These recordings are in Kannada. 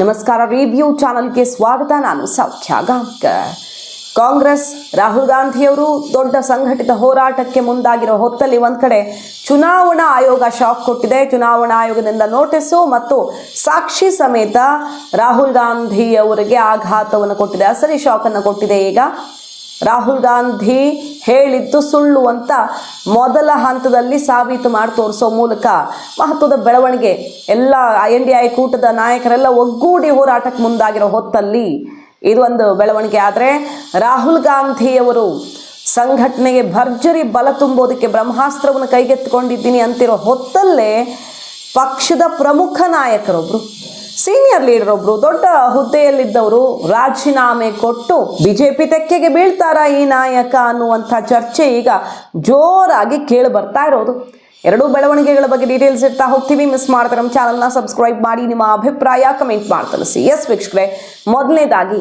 ನಮಸ್ಕಾರ ರಿವ್ಯೂ ಚಾನಲ್ಗೆ ಸ್ವಾಗತ. ನಾನು ಸೌಖ್ಯ ಗಾಂಕ ಕಾಂಗ್ರೆಸ್, ರಾಹುಲ್ ಗಾಂಧಿಯವರು ದೊಡ್ಡ ಸಂಘಟಿತ ಹೋರಾಟಕ್ಕೆ ಮುಂದಾಗಿರೋ ಹೊತ್ತಲ್ಲಿ ಒಂದು ಕಡೆ ಚುನಾವಣಾ ಆಯೋಗ ಶಾಕ್ ಕೊಟ್ಟಿದೆ. ಚುನಾವಣಾ ಆಯೋಗದಿಂದ ನೋಟಿಸು ಮತ್ತು ಸಾಕ್ಷಿ ಸಮೇತ ರಾಹುಲ್ ಗಾಂಧಿಯವರಿಗೆ ಆಘಾತವನ್ನು ಕೊಟ್ಟಿದೆ. ಅಸರಿ ಶಾಕ್ ಅನ್ನು ಕೊಟ್ಟಿದೆ ಈಗ ರಾಹುಲ್ ಗಾಂಧಿ ಹೇಳಿದ್ದು ಸುಳ್ಳು ಅಂತ ಮೊದಲ ಹಂತದಲ್ಲಿ ಸಾಬೀತು ಮಾಡಿ ತೋರಿಸೋ ಮೂಲಕ ಮಹತ್ವದ ಬೆಳವಣಿಗೆ ಎಲ್ಲ ಎನ್ ಡಿ ಐ ಕೂಟದ ನಾಯಕರೆಲ್ಲ ಒಗ್ಗೂಡಿ ಹೋರಾಟಕ್ಕೆ ಮುಂದಾಗಿರೋ ಹೊತ್ತಲ್ಲಿ ಇದೊಂದು ಬೆಳವಣಿಗೆ. ಆದರೆ ರಾಹುಲ್ ಗಾಂಧಿಯವರು ಸಂಘಟನೆಗೆ ಭರ್ಜರಿ ಬಲ ತುಂಬೋದಕ್ಕೆ ಬ್ರಹ್ಮಾಸ್ತ್ರವನ್ನು ಕೈಗೆತ್ತಿಕೊಂಡಿದ್ದೀನಿ ಅಂತಿರೋ ಹೊತ್ತಲ್ಲೇ ಪಕ್ಷದ ಪ್ರಮುಖ ನಾಯಕರೊಬ್ರು ಸೀನಿಯರ್ ಲೀಡರ್ ಒಬ್ರು, ದೊಡ್ಡ ಹುದ್ದೆಯಲ್ಲಿದ್ದವರು ರಾಜೀನಾಮೆ ಕೊಟ್ಟು ಬಿಜೆಪಿ ತೆಕ್ಕೆಗೆ ಬೀಳ್ತಾರಾ ಈ ನಾಯಕ ಅನ್ನುವಂಥ ಚರ್ಚೆ ಈಗ ಜೋರಾಗಿ ಕೇಳಿ ಬರ್ತಾ ಇರೋದು. ಎರಡೂ ಬೆಳವಣಿಗೆಗಳ ಬಗ್ಗೆ ಡೀಟೇಲ್ಸ್ ಇರ್ತಾ ಹೋಗ್ತೀವಿ. ಮಿಸ್ ಮಾಡ್ತಾರೆ ನಮ್ಮ ಚಾನಲ್ನ ಸಬ್ಸ್ಕ್ರೈಬ್ ಮಾಡಿ, ನಿಮ್ಮ ಅಭಿಪ್ರಾಯ ಕಮೆಂಟ್ ಮಾಡಿ ಸಿ ಎಸ್ ವೀಕ್ಷಕರೇ, ಮೊದಲನೇದಾಗಿ,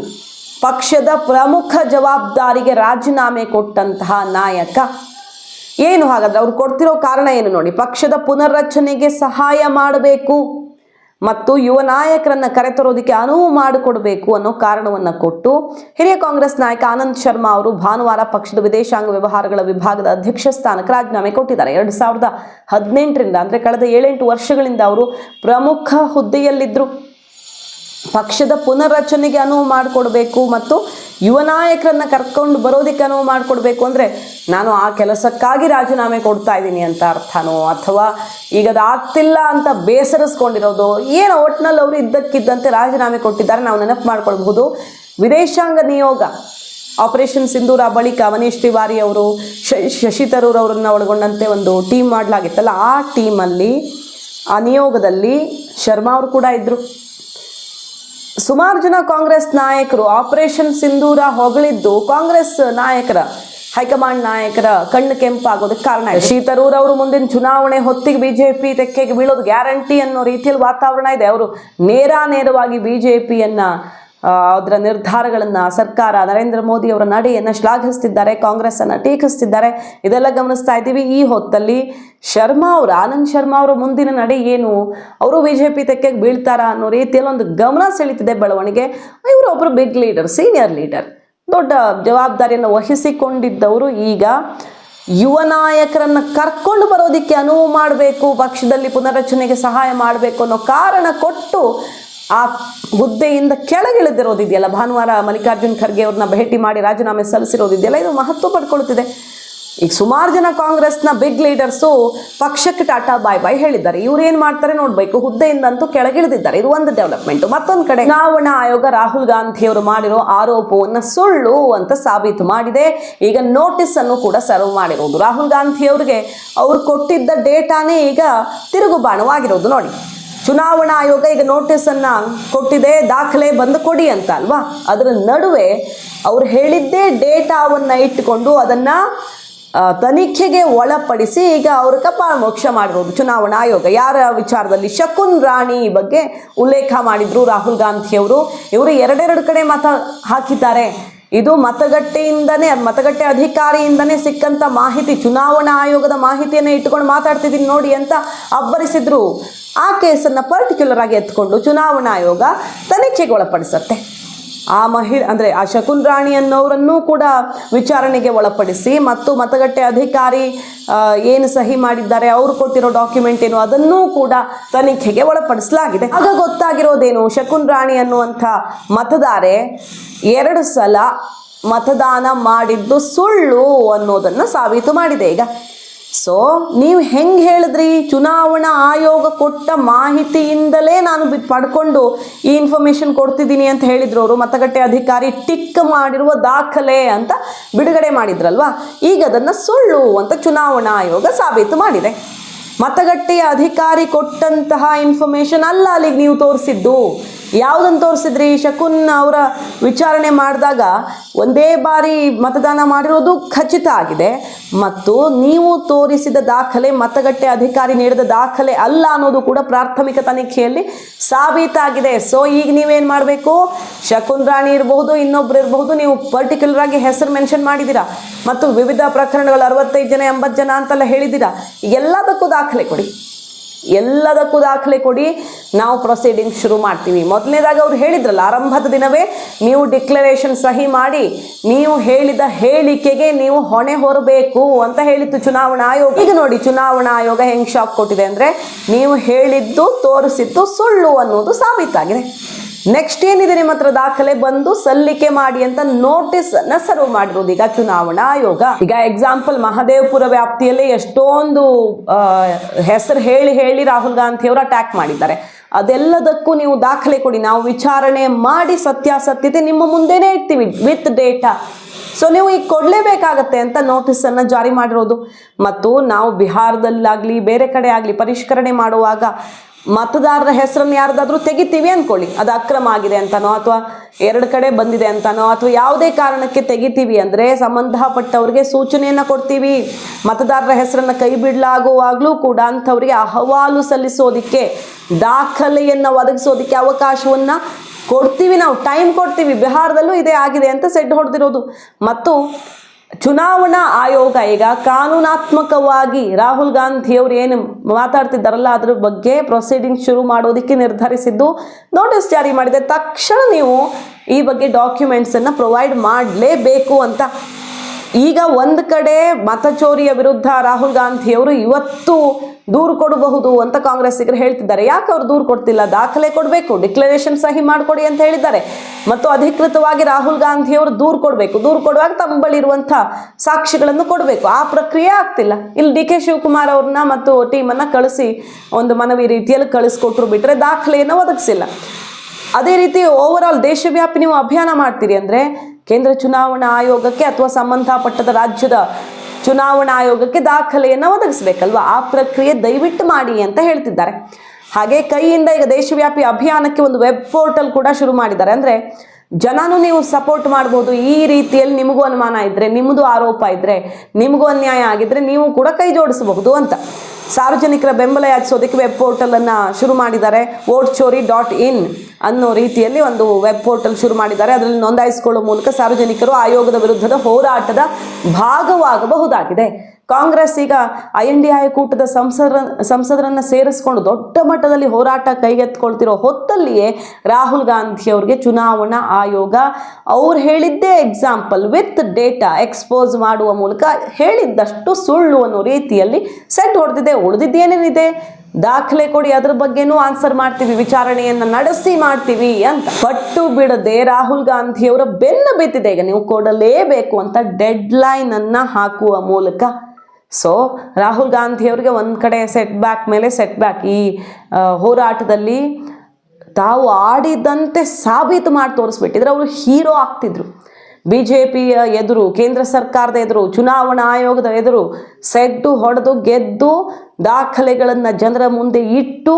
ಪಕ್ಷದ ಪ್ರಮುಖ ಜವಾಬ್ದಾರಿಗೆ ರಾಜೀನಾಮೆ ಕೊಟ್ಟಂತಹ ನಾಯಕ. ಏನು ಹಾಗಾದ್ರೆ, ಅವ್ರು ಕೊಡ್ತಿರೋ ಕಾರಣ ಏನು ನೋಡಿ, ಪಕ್ಷದ ಪುನರ್ರಚನೆಗೆ ಸಹಾಯ ಮಾಡಬೇಕು. ಮತ್ತು ಯುವ ನಾಯಕರನ್ನ ಕರೆತರೋದಕ್ಕೆ ಅನುವು ಮಾಡಿಕೊಡಬೇಕು ಅನ್ನೋ ಕಾರಣವನ್ನ ಕೊಟ್ಟು ಹಿರಿಯ ಕಾಂಗ್ರೆಸ್ ನಾಯಕ ಆನಂದ್ ಶರ್ಮಾ ಅವರು ಭಾನುವಾರ ಪಕ್ಷದ ವಿದೇಶಾಂಗ ವ್ಯವಹಾರಗಳ ವಿಭಾಗದ ಅಧ್ಯಕ್ಷ ಸ್ಥಾನಕ್ಕೆ ರಾಜೀನಾಮೆ ಕೊಟ್ಟಿದ್ದಾರೆ. ಎರಡು ಸಾವಿರದ ಹದಿನೆಂಟರಿಂದ, ಅಂದ್ರೆ ಕಳೆದ ಏಳೆಂಟು ವರ್ಷಗಳಿಂದ ಅವರು ಪ್ರಮುಖ ಹುದ್ದೆಯಲ್ಲಿದ್ದರು ಪಕ್ಷದ ಪುನರ್ರಚನೆಗೆ ಅನುವು ಮಾಡಿಕೊಡ್ಬೇಕು ಮತ್ತು ಯುವ ನಾಯಕರನ್ನು ಕರ್ಕೊಂಡು ಬರೋದಕ್ಕೆ ಅನುವು ಮಾಡಿಕೊಡ್ಬೇಕು ಅಂದರೆ ನಾನು ಆ ಕೆಲಸಕ್ಕಾಗಿ ರಾಜೀನಾಮೆ ಕೊಡ್ತಾ ಇದ್ದೀನಿ ಅಂತ ಅರ್ಥನೋ? ಅಥವಾ ಈಗ ಅದು ಆಗ್ತಿಲ್ಲ ಅಂತ ಬೇಸರಿಸ್ಕೊಂಡಿರೋದು? ಏನು ಒಟ್ಟಿನಲ್ಲಿ ಅವರು ಇದ್ದಕ್ಕಿದ್ದಂತೆ ರಾಜೀನಾಮೆ ಕೊಟ್ಟಿದ್ದಾರೆ, ನಾವು ನೆನಪು ಮಾಡ್ಕೊಳ್ಬಹುದು. ವಿದೇಶಾಂಗ ನಿಯೋಗ, ಆಪರೇಷನ್ ಸಿಂಧೂರ ಬಳಿಕ ಮನೀಶ್ ತಿವಾರಿ ಅವರು, ಶಶಿ ತರೂರ್ ಅವರನ್ನು ಒಳಗೊಂಡಂತೆ ಒಂದು ಟೀಮ್ ಮಾಡಲಾಗಿತ್ತಲ್ಲ, ಆ ಟೀಮಲ್ಲಿ, ಆ ನಿಯೋಗದಲ್ಲಿ ಶರ್ಮಾ ಅವರು ಕೂಡ ಇದ್ದರು ಸುಮಾರು ಜನ ಕಾಂಗ್ರೆಸ್ ನಾಯಕರು ಆಪರೇಷನ್ ಸಿಂಧೂರ ಹೊಗಳಿದ್ದು ಕಾಂಗ್ರೆಸ್ ನಾಯಕರ, ಹೈಕಮಾಂಡ್ ನಾಯಕರ ಕಣ್ಣು ಕೆಂಪಾಗೋದಕ್ಕೆ ಕಾರಣ ಇದೆ. ಶೀತರೂರ್ ಅವರು ಮುಂದಿನ ಚುನಾವಣೆ ಹೊತ್ತಿಗೆ ಬಿಜೆಪಿ ತೆಕ್ಕೆಗೆ ಬೀಳೋದು ಗ್ಯಾರಂಟಿ ಅನ್ನೋ ರೀತಿಯಲ್ಲಿ ವಾತಾವರಣ ಇದೆ. ಅವರು ನೇರ ನೇರವಾಗಿ ಬಿಜೆಪಿಯನ್ನ ಅದರ ನಿರ್ಧಾರಗಳನ್ನು ಸರ್ಕಾರ ನರೇಂದ್ರ ಮೋದಿ ಅವರ ನಡೆಯನ್ನು ಶ್ಲಾಘಿಸ್ತಿದ್ದಾರೆ ಕಾಂಗ್ರೆಸ್ ಅನ್ನ ಟೀಕಿಸ್ತಿದ್ದಾರೆ. ಇದೆಲ್ಲ ಗಮನಿಸ್ತಾ ಇದ್ದೀವಿ. ಈ ಹೊತ್ತಲ್ಲಿ ಶರ್ಮಾ ಅವರು, ಆನಂದ್ ಶರ್ಮಾ ಅವರ ಮುಂದಿನ ನಡೆ ಏನು? ಅವರು ಬಿ ಜೆ ಪಿ ತೆಕ್ಕೆಗೆ ಬೀಳ್ತಾರಾ ಅನ್ನೋ ರೀತಿಯಲ್ಲಿ ಒಂದು ಗಮನ ಸೆಳೀತಿದೆ ಬೆಳವಣಿಗೆ. ಇವರು ಒಬ್ಬರು ಬಿಗ್ ಲೀಡರ್ ಸೀನಿಯರ್ ಲೀಡರ್ ದೊಡ್ಡ ಜವಾಬ್ದಾರಿಯನ್ನು ವಹಿಸಿಕೊಂಡಿದ್ದವರು ಈಗ ಯುವ ನಾಯಕರನ್ನು ಕರ್ಕೊಂಡು ಬರೋದಕ್ಕೆ ಅನುವು ಮಾಡಬೇಕು, ಪಕ್ಷದಲ್ಲಿ ಪುನರ್ರಚನೆಗೆ ಸಹಾಯ ಮಾಡಬೇಕು ಅನ್ನೋ ಕಾರಣ ಕೊಟ್ಟು ಆ ಹುದ್ದೆಯಿಂದ ಕೆಳಗಿಳಿದಿರೋದಿದೆಯಲ್ಲ? ಭಾನುವಾರ ಮಲ್ಲಿಕಾರ್ಜುನ್ ಖರ್ಗೆ ಅವ್ರನ್ನ ಭೇಟಿ ಮಾಡಿ ರಾಜೀನಾಮೆ ಸಲ್ಲಿಸಿರೋದಿದೆಯಲ್ಲ? ಇದು ಮಹತ್ವ ಪಡ್ಕೊಳ್ತಿದೆ. ಈಗ ಸುಮಾರು ಜನ ಕಾಂಗ್ರೆಸ್ನ ಬಿಗ್ ಲೀಡರ್ಸು ಪಕ್ಷಕ್ಕೆ ಟಾಟಾ ಬಾಯ್ ಬಾಯ್ ಹೇಳಿದ್ದಾರೆ. ಇವ್ರು ಏನು ಮಾಡ್ತಾರೆ ಹುದ್ದೆಯಿಂದ ಹುದ್ದೆಯಿಂದಂತೂ ಕೆಳಗಿಳಿದಿದ್ದಾರೆ. ಇದು ಒಂದು ಡೆವಲಪ್ಮೆಂಟ್ ಮತ್ತೊಂದು ಕಡೆ, ಚುನಾವಣಾ ಆಯೋಗ ರಾಹುಲ್ ಗಾಂಧಿ ಅವರು ಮಾಡಿರೋ ಆರೋಪವನ್ನು ಸುಳ್ಳು ಅಂತ ಸಾಬೀತು ಮಾಡಿದೆ. ಈಗ ನೋಟಿಸ್ ಅನ್ನು ಕೂಡ ಸರ್ವ್ ಮಾಡಿರೋದು. ರಾಹುಲ್ ಗಾಂಧಿ ಅವರಿಗೆ ಅವ್ರು ಕೊಟ್ಟಿದ್ದ ಡೇಟಾನೇ ಈಗ ತಿರುಗುಬಾಣವಾಗಿರೋದು ನೋಡಿ. ಚುನಾವಣಾ ಆಯೋಗ ಈಗ ನೋಟಿಸ್ ಅನ್ನ ಕೊಟ್ಟಿದೆ, ದಾಖಲೆ ಬಂದು ಕೊಡಿ ಅಂತ ಅಲ್ವಾ? ಅದರ ನಡುವೆ ಅವ್ರು ಹೇಳಿದ್ದೇ ಡೇಟಾವನ್ನ ಇಟ್ಟುಕೊಂಡು ಅದನ್ನ ತನಿಖೆಗೆ ಒಳಪಡಿಸಿ ಈಗ ಅವ್ರ ಕಪಾ ಮೋಕ್ಷ ಮಾಡಿರೋದು ಚುನಾವಣಾ ಆಯೋಗ. ಯಾರ ವಿಚಾರದಲ್ಲಿ? ಶಕುನ್ ರಾಣಿ ಬಗ್ಗೆ ಉಲ್ಲೇಖ ಮಾಡಿದ್ರು ರಾಹುಲ್ ಗಾಂಧಿ ಅವರು. ಇವರು ಎರಡೆರಡು ಕಡೆ ಮತ ಹಾಕಿದ್ದಾರೆ. ಇದು ಮತಗಟ್ಟೆಯಿಂದನೇ ಮತಗಟ್ಟೆ ಅಧಿಕಾರಿಯಿಂದನೇ ಸಿಕ್ಕಂತ ಮಾಹಿತಿ, ಚುನಾವಣಾ ಆಯೋಗದ ಮಾಹಿತಿಯನ್ನು ಇಟ್ಟುಕೊಂಡು ಮಾತಾಡ್ತಿದ್ದೀನಿ ನೋಡಿ ಅಂತ ಅಬ್ಬರಿಸಿದ್ರು. ಆ ಕೇಸನ್ನು ಪರ್ಟಿಕ್ಯುಲರ್ ಆಗಿ ಎತ್ಕೊಂಡು ಚುನಾವಣಾ ಆಯೋಗ ತನಿಖೆಗೆ ಒಳಪಡಿಸತ್ತೆ ಆ ಮಹಿ, ಅಂದರೆ ಆ ಶಕುನ್ ರಾಣಿ ಅನ್ನೋರನ್ನೂ ಕೂಡ ವಿಚಾರಣೆಗೆ ಒಳಪಡಿಸಿ ಮತ್ತು ಮತಗಟ್ಟೆ ಅಧಿಕಾರಿ ಏನು ಸಹಿ ಮಾಡಿದ್ದಾರೆ, ಅವರು ಕೊಟ್ಟಿರೋ ಡಾಕ್ಯುಮೆಂಟ್ ಏನು, ಅದನ್ನೂ ಕೂಡ ತನಿಖೆಗೆ ಒಳಪಡಿಸಲಾಗಿದೆ. ಆಗ ಗೊತ್ತಾಗಿರೋದೇನು ಶಕುನ್ ರಾಣಿ ಅನ್ನುವಂಥ ಮತದಾರೆ ಎರಡು ಸಲ ಮತದಾನ ಮಾಡಿದ್ದು ಸುಳ್ಳು ಅನ್ನೋದನ್ನು ಸಾಬೀತು ಮಾಡಿದೆ ಈಗ. ಸೊ ನೀವು ಹೆಂಗೆ ಹೇಳಿದ್ರಿ? ಚುನಾವಣಾ ಆಯೋಗ ಕೊಟ್ಟ ಮಾಹಿತಿಯಿಂದಲೇ ನಾನು ಪಡ್ಕೊಂಡು ಈ ಇನ್ಫಾರ್ಮೇಷನ್ ಕೊಡ್ತಿದ್ದೀನಿ ಅಂತ ಹೇಳಿದ್ರು ಅವರು. ಮತಗಟ್ಟೆ ಅಧಿಕಾರಿ ಟಿಕ್ ಮಾಡಿರುವ ದಾಖಲೆ ಅಂತ ಬಿಡುಗಡೆ ಮಾಡಿದ್ರಲ್ವಾ? ಈಗ ಅದನ್ನು ಸುಳ್ಳು ಅಂತ ಚುನಾವಣಾ ಆಯೋಗ ಸಾಬೀತು ಮಾಡಿದೆ. ಮತಗಟ್ಟೆಯ ಅಧಿಕಾರಿ ಕೊಟ್ಟಂತಹ ಇನ್ಫಾರ್ಮೇಷನ್ ಅಲ್ಲ ಅಲ್ಲಿಗೆ ನೀವು ತೋರಿಸಿದ್ದು. ಯಾವುದನ್ನು ತೋರಿಸಿದ್ರಿ? ಶಕುನ್ ಅವರ ವಿಚಾರಣೆ ಮಾಡಿದಾಗ ಒಂದೇ ಬಾರಿ ಮತದಾನ ಮಾಡಿರೋದು ಖಚಿತ ಆಗಿದೆ. ಮತ್ತು ನೀವು ತೋರಿಸಿದ ದಾಖಲೆ, ಮತಗಟ್ಟೆ ಅಧಿಕಾರಿ ನೀಡಿದ ದಾಖಲೆ ಅಲ್ಲ ಅನ್ನೋದು ಕೂಡ ಪ್ರಾಥಮಿಕ ತನಿಖೆಯಲ್ಲಿ ಸಾಬೀತಾಗಿದೆ. ಸೊ ಈಗ ನೀವೇನು ಮಾಡಬೇಕು? ಶಕುನ್ ರಾಣಿ ಇರಬಹುದು, ಇನ್ನೊಬ್ರು ಇರಬಹುದು, ನೀವು ಪರ್ಟಿಕ್ಯುಲರ್ ಆಗಿ ಹೆಸರು ಮೆನ್ಷನ್ ಮಾಡಿದ್ದೀರಾ. ಮತ್ತು ವಿವಿಧ ಪ್ರಕರಣಗಳು ಅರವತ್ತೈದು ಜನ, ಎಂಬತ್ತು ಜನ ಅಂತೆಲ್ಲ ಹೇಳಿದ್ದೀರಾ. ಎಲ್ಲದಕ್ಕೂ ದಾಖಲೆ ಕೊಡಿ. ಎಲ್ಲದಕ್ಕೂ ದಾಖಲೆ ಕೊಡಿ. ನಾವು ಪ್ರೊಸೀಡಿಂಗ್ ಶುರು ಮಾಡ್ತೀವಿ. ಮೊದಲನೇದಾಗಿ ಅವ್ರು ಹೇಳಿದ್ರಲ್ಲ, ಆರಂಭದ ದಿನವೇ ನೀವು ಡಿಕ್ಲರೇಷನ್ ಸಹಿ ಮಾಡಿ, ನೀವು ಹೇಳಿದ ಹೇಳಿಕೆಗೆ ನೀವು ಹೊಣೆ ಹೊರಬೇಕು ಅಂತ ಹೇಳಿತ್ತು ಚುನಾವಣಾ ಆಯೋಗ. ಈಗ ನೋಡಿ, ಚುನಾವಣಾ ಆಯೋಗ ಹೆಂಗೆ ಶಾಕ್ ಕೊಟ್ಟಿದೆ ಅಂದ್ರೆ, ನೀವು ಹೇಳಿದ್ದು, ತೋರಿಸಿದ್ದು ಸುಳ್ಳು ಅನ್ನೋದು ಸಾಬೀತಾಗಿದೆ. ನೆಕ್ಸ್ಟ್ ಏನಿದೆ ನಿಮ್ಮ ಹತ್ರ ದಾಖಲೆ? ಬಂದು ಸಲ್ಲಿಕೆ ಮಾಡಿ ಅಂತ ನೋಟಿಸ್ ಅನ್ನ ಸರ್ವ್ ಮಾಡಿರೋದು ಈಗ ಚುನಾವಣಾ ಆಯೋಗ. ಈಗ ಎಕ್ಸಾಂಪಲ್ ಮಹದೇವಪುರ ವ್ಯಾಪ್ತಿಯಲ್ಲಿ ಎಷ್ಟೊಂದು ಹೆಸರು ಹೇಳಿ ಹೇಳಿ ರಾಹುಲ್ ಗಾಂಧಿ ಅಟ್ಯಾಕ್ ಮಾಡಿದ್ದಾರೆ. ಅದೆಲ್ಲದಕ್ಕೂ ನೀವು ದಾಖಲೆ ಕೊಡಿ. ನಾವು ವಿಚಾರಣೆ ಮಾಡಿ ಸತ್ಯಾಸತ್ಯತೆ ನಿಮ್ಮ ಮುಂದೆನೇ ಇರ್ತೀವಿ ವಿತ್ ಡೇಟಾ ಸೊ ನೀವು ಈಗ ಕೊಡಲೇಬೇಕಾಗತ್ತೆ ಅಂತ ನೋಟಿಸನ್ನು ಜಾರಿ ಮಾಡಿರೋದು. ಮತ್ತು ನಾವು ಬಿಹಾರದಲ್ಲಾಗಲಿ, ಬೇರೆ ಕಡೆ ಆಗಲಿ ಪರಿಷ್ಕರಣೆ ಮಾಡುವಾಗ ಮತದಾರರ ಹೆಸರನ್ನು ಯಾರ್ದಾದ್ರೂ ತೆಗಿತೀವಿ ಅಂದ್ಕೊಳ್ಳಿ ಅದು ಅಕ್ರಮ ಆಗಿದೆ ಅಂತನೋ ಅಥವಾ ಎರಡು ಕಡೆ ಬಂದಿದೆ ಅಂತನೋ ಅಥವಾ ಯಾವುದೇ ಕಾರಣಕ್ಕೆ ತೆಗಿತೀವಿ ಅಂದರೆ ಸಂಬಂಧಪಟ್ಟವ್ರಿಗೆ ಸೂಚನೆಯನ್ನು ಕೊಡ್ತೀವಿ. ಮತದಾರರ ಹೆಸರನ್ನು ಕೈ ಬಿಡಲಾಗುವಾಗಲೂ ಕೂಡ ಅಂಥವ್ರಿಗೆ ಅಹವಾಲು ಸಲ್ಲಿಸೋದಕ್ಕೆ, ದಾಖಲೆಯನ್ನು ಒದಗಿಸೋದಕ್ಕೆ ಅವಕಾಶವನ್ನು ಕೊಡ್ತೀವಿ ನಾವು. ಟೈಮ್ ಕೊಡ್ತೀವಿ. ಬಿಹಾರದಲ್ಲೂ ಇದೇ ಆಗಿದೆ ಅಂತ ಸೆಡ್ ಹೊಡೆದಿರೋದು. ಮತ್ತು ಚುನಾವಣಾ ಆಯೋಗ ಈಗ ಕಾನೂನಾತ್ಮಕವಾಗಿ ರಾಹುಲ್ ಗಾಂಧಿ ಅವರು ಏನು ಮಾತಾಡ್ತಿದ್ದಾರಲ್ಲ ಅದ್ರ ಬಗ್ಗೆ ಪ್ರೊಸೀಡಿಂಗ್ ಶುರು ಮಾಡೋದಕ್ಕೆ ನಿರ್ಧರಿಸಿದ್ದು ನೋಟಿಸ್ ಜಾರಿ ಮಾಡಿದೆ ತಕ್ಷಣ ನೀವು ಈ ಬಗ್ಗೆ ಡಾಕ್ಯುಮೆಂಟ್ಸನ್ನು ಪ್ರೊವೈಡ್ ಮಾಡಲೇಬೇಕು ಅಂತ. ಈಗ ಒಂದು ಕಡೆ ಮತಚೋರಿಯ ವಿರುದ್ಧ ರಾಹುಲ್ ಗಾಂಧಿಯವರು ಇವತ್ತು ದೂರು ಕೊಡಬಹುದು ಅಂತ ಕಾಂಗ್ರೆಸ್ಸಿಗರು ಹೇಳ್ತಿದ್ದಾರೆ. ಯಾಕೆ ಅವರು ದೂರು ಕೊಡ್ತಿಲ್ಲ? ದಾಖಲೆ ಕೊಡಬೇಕು ಡಿಕ್ಲರೇಷನ್ ಸಹಿ ಮಾಡಿಕೊಡಿ ಅಂತ ಹೇಳಿದ್ದಾರೆ. ಮತ್ತು ಅಧಿಕೃತವಾಗಿ ರಾಹುಲ್ ಗಾಂಧಿಯವರು ದೂರು ಕೊಡಬೇಕು. ದೂರು ಕೊಡುವಾಗ ತಮ್ಮ ಬಳಿ ಇರುವಂಥ ಸಾಕ್ಷಿಗಳನ್ನು ಕೊಡಬೇಕು. ಆ ಪ್ರಕ್ರಿಯೆ ಆಗ್ತಿಲ್ಲ. ಇಲ್ಲಿ ಡಿ ಕೆ ಶಿವಕುಮಾರ್ ಅವ್ರನ್ನ ಮತ್ತು ಟೀಮನ್ನು ಕಳಿಸಿ ಒಂದು ಮನವಿ ರೀತಿಯಲ್ಲಿ ಕಳಿಸ್ಕೊಟ್ರು ಬಿಟ್ಟರೆ ದಾಖಲೆಯನ್ನು ಒದಗಿಸಿಲ್ಲ. ಅದೇ ರೀತಿ ಓವರ್ ಆಲ್ ದೇಶವ್ಯಾಪಿ ನೀವು ಅಭಿಯಾನ ಮಾಡ್ತೀರಿ ಅಂದರೆ ಕೇಂದ್ರ ಚುನಾವಣಾ ಆಯೋಗಕ್ಕೆ ಅಥವಾ ಸಂಬಂಧಪಟ್ಟದ ರಾಜ್ಯದ ಚುನಾವಣಾ ಆಯೋಗಕ್ಕೆ ದಾಖಲೆಯನ್ನು ಒದಗಿಸ್ಬೇಕಲ್ವಾ? ಆ ಪ್ರಕ್ರಿಯೆ ದಯವಿಟ್ಟು ಮಾಡಿ ಅಂತ ಹೇಳ್ತಿದ್ದಾರೆ. ಹಾಗೆ ಕೈಯಿಂದ ಈಗ ದೇಶವ್ಯಾಪಿ ಅಭಿಯಾನಕ್ಕೆ ಒಂದು ವೆಬ್ ಪೋರ್ಟಲ್ ಕೂಡ ಶುರು ಮಾಡಿದ್ದಾರೆ. ಅಂದರೆ ಜನನು ನೀವು ಸಪೋರ್ಟ್ ಮಾಡ್ಬೋದು, ಈ ರೀತಿಯಲ್ಲಿ ನಿಮಗೂ ಅನುಮಾನ ಇದ್ದರೆ ನಿಮ್ಮದು ಆರೋಪ ಇದ್ದರೆ ನಿಮಗೂ ಅನ್ಯಾಯ ಆಗಿದ್ದರೆ ನೀವು ಕೂಡ ಕೈ ಜೋಡಿಸಬಹುದು ಅಂತ. ಸಾರ್ವಜನಿಕರ ಬೆಂಬಲ ಯಾಚಿಸೋದಕ್ಕೆ ವೆಬ್ ಪೋರ್ಟಲನ್ನು ಶುರು ಮಾಡಿದ್ದಾರೆ. ವೋಟ್ ಚೋರಿ ಡಾಟ್ ಇನ್ ಅನ್ನೋ ರೀತಿಯಲ್ಲಿ ಒಂದು ವೆಬ್ ಪೋರ್ಟಲ್ ಶುರು ಮಾಡಿದ್ದಾರೆ. ಅದರಲ್ಲಿ ನೋಂದಾಯಿಸಿಕೊಳ್ಳುವ ಮೂಲಕ ಸಾರ್ವಜನಿಕರು ಆಯೋಗದ ವಿರುದ್ಧದ ಹೋರಾಟದ ಭಾಗವಾಗಬಹುದಾಗಿದೆ. ಕಾಂಗ್ರೆಸ್ ಈಗ ಐ ಎನ್ ಡಿ ಕೂಟದ ಸಂಸದರ ಸಂಸದರನ್ನು ಸೇರಿಸ್ಕೊಂಡು ದೊಡ್ಡ ಮಟ್ಟದಲ್ಲಿ ಹೋರಾಟ ಕೈಗೆತ್ಕೊಳ್ತಿರೋ ಹೊತ್ತಲ್ಲಿಯೇ ರಾಹುಲ್ ಗಾಂಧಿ ಅವರಿಗೆ ಚುನಾವಣಾ ಆಯೋಗ, ಅವ್ರು ಹೇಳಿದ್ದೇ ಎಕ್ಸಾಂಪಲ್ ವಿತ್ ಡೇಟಾ ಎಕ್ಸ್ಪೋಸ್ ಮಾಡುವ ಮೂಲಕ ಹೇಳಿದ್ದಷ್ಟು ಸುಳ್ಳು ಅನ್ನೋ ರೀತಿಯಲ್ಲಿ ಸೆಟ್ ಹೊಡೆದಿದೆ, ಉಳಿದಿದ್ದೇನೇನಿದೆ? ದಾಖಲೆ ಕೊಡಿ, ಅದ್ರ ಬಗ್ಗೆನೂ ಆನ್ಸರ್ ಮಾಡ್ತೀವಿ, ವಿಚಾರಣೆಯನ್ನ ನಡೆಸಿ ಮಾಡ್ತೀವಿ ಅಂತ. ಪಟ್ಟು ಬಿಡದೆ ರಾಹುಲ್ ಗಾಂಧಿಯವರ ಬೆನ್ನು ಬಿದ್ದಿದೆ, ಈಗ ನೀವು ಕೊಡಲೇಬೇಕು ಅಂತ ಡೆಡ್ ಲೈನ್ ಅನ್ನ ಹಾಕುವ ಮೂಲಕ. ಸೊ ರಾಹುಲ್ ಗಾಂಧಿಯವರಿಗೆ ಒಂದು ಕಡೆ ಸೆಟ್ ಬ್ಯಾಕ್ ಮೇಲೆ ಸೆಟ್ ಬ್ಯಾಕ್ ಈ ಹೋರಾಟದಲ್ಲಿ ತಾವು ಆಡಿದಂತೆ ಸಾಬೀತು ಮಾಡಿ ತೋರಿಸ್ಬಿಟ್ಟಿದ್ರೆ ಅವರು ಹೀರೋ ಆಗ್ತಿದ್ರು. ಬಿ ಜೆ ಪಿಯ ಎದುರು, ಕೇಂದ್ರ ಸರ್ಕಾರದ ಎದುರು, ಚುನಾವಣಾ ಆಯೋಗದ ಎದುರು ಸೆಡ್ಡು, ಹೊಡೆದು, ಗೆದ್ದು, ದಾಖಲೆಗಳನ್ನು ಜನರ ಮುಂದೆ ಇಟ್ಟು,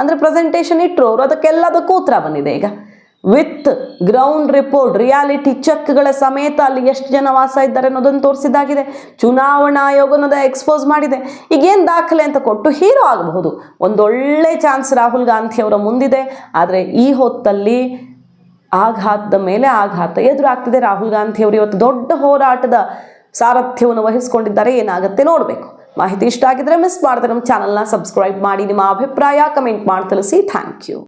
ಅಂದರೆ ಪ್ರೆಸೆಂಟೇಷನ್ ಇಟ್ಟರು ಅವರು. ಅದಕ್ಕೆಲ್ಲದಕ್ಕೂ ಉತ್ತರ ಬಂದಿದೆ ಈಗ. ವಿತ್ ಗ್ರೌಂಡ್ ರಿಪೋರ್ಟ್, ರಿಯಾಲಿಟಿ ಚೆಕ್ಗಳ ಸಮೇತ ಅಲ್ಲಿ ಎಷ್ಟು ಜನ ವಾಸ ಇದ್ದಾರೆ ಅನ್ನೋದನ್ನು ತೋರಿಸಿದಾಗಿದೆ. ಚುನಾವಣಾ ಆಯೋಗ ಅನ್ನೋದ ಎಕ್ಸ್ಪೋಸ್ ಮಾಡಿದೆ. ಈಗೇನು ದಾಖಲೆ ಅಂತ ಕೊಟ್ಟು ಹೀರೋ ಆಗಬಹುದು. ಒಂದೊಳ್ಳೆ ಚಾನ್ಸ್ ರಾಹುಲ್ ಗಾಂಧಿ ಅವರ ಮುಂದಿದೆ. ಆದರೆ ಈ ಹೊತ್ತಲ್ಲಿ ಆಘಾತದ ಮೇಲೆ ಆಘಾತ ಎದುರಾಗ್ತಿದೆ. ರಾಹುಲ್ ಗಾಂಧಿ ಅವರು ಇವತ್ತು ದೊಡ್ಡ ಹೋರಾಟದ ಸಾರಥ್ಯವನ್ನು ವಹಿಸಿಕೊಂಡಿದ್ದಾರೆ. ಏನಾಗುತ್ತೆ ನೋಡಬೇಕು. ಮಾಹಿತಿ ಇಷ್ಟ ಆಗಿದ್ರೆ ಮಿಸ್ ಮಾಡಿದ್ರೆ ನಮ್ಮ ಚಾನಲ್ನ ಸಬ್ಸ್ಕ್ರೈಬ್ ಮಾಡಿ. ನಿಮ್ಮ ಅಭಿಪ್ರಾಯ ಕಮೆಂಟ್ ಮಾಡಿ ತಿಳಿಸಿ. Thank you